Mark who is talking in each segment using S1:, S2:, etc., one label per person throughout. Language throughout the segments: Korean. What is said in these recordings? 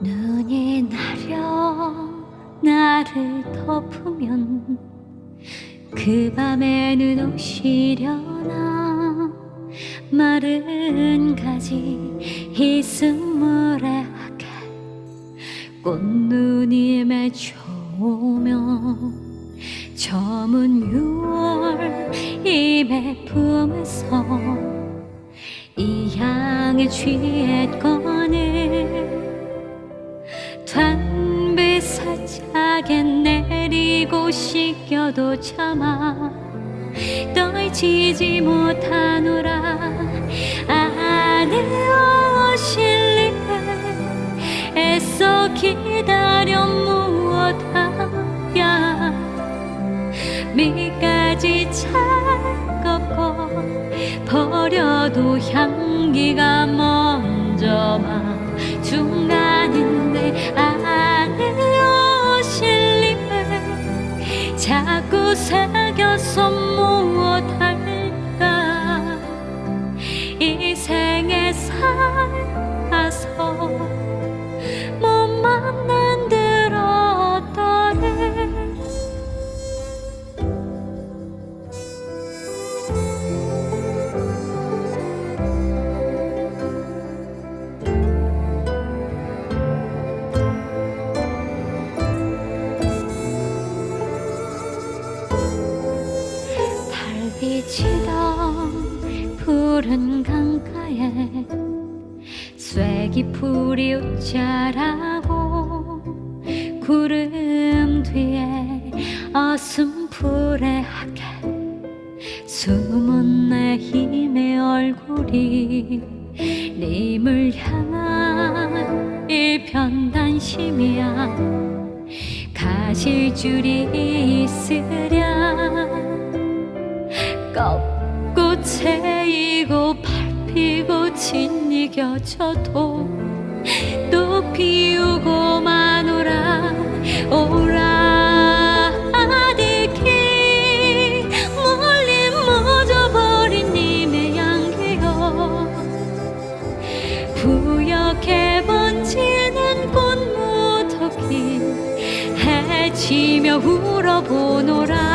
S1: 눈이 나려 나를 덮으면 그 밤에는 오시려나 마른 가지 이스물에 하게 꽃눈이 맺혀오며 저문 6월 입에 품에서 이 향에 취했거늘 단비 살짝에 내리고 씻겨도 참아 떨치지 못하노라 미까지 차갑고 버려도 향기가 먼저만 중간인데 아내 오실리에 자꾸 새겨서 비치던 푸른 강가에 쐐기 풀이 웃자라고 구름 뒤에 어슴푸레 하게 숨은 내 힘의 얼굴이 님을 향한 일편단심이야. 가실 줄이 있으랴 꺾고 채이고 밟히고 짓이겨져도 또 피우고 마노라 오라 아디키 멀리 멎어버린 님의 향기여 부옇게 번지는 꽃무더기 해치며 울어보노라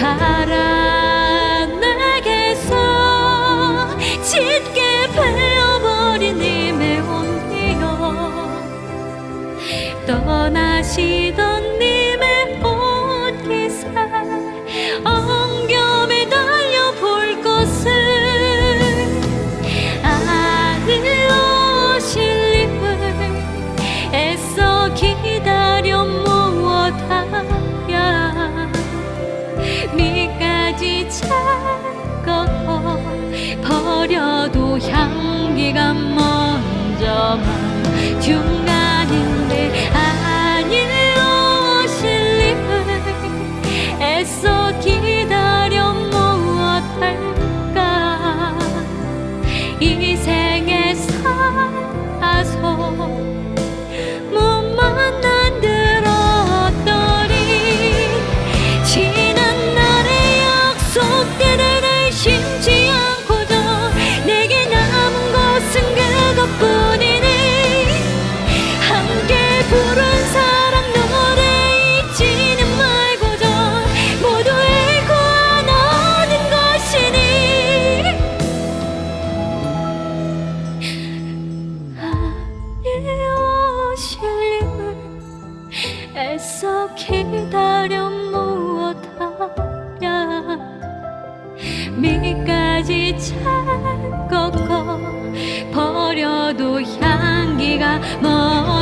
S1: 가라 내게서 짙게 베어버린 님의 온기여. 떠나시던 님의 옷기사 엉겸에 달려볼 것은 중 버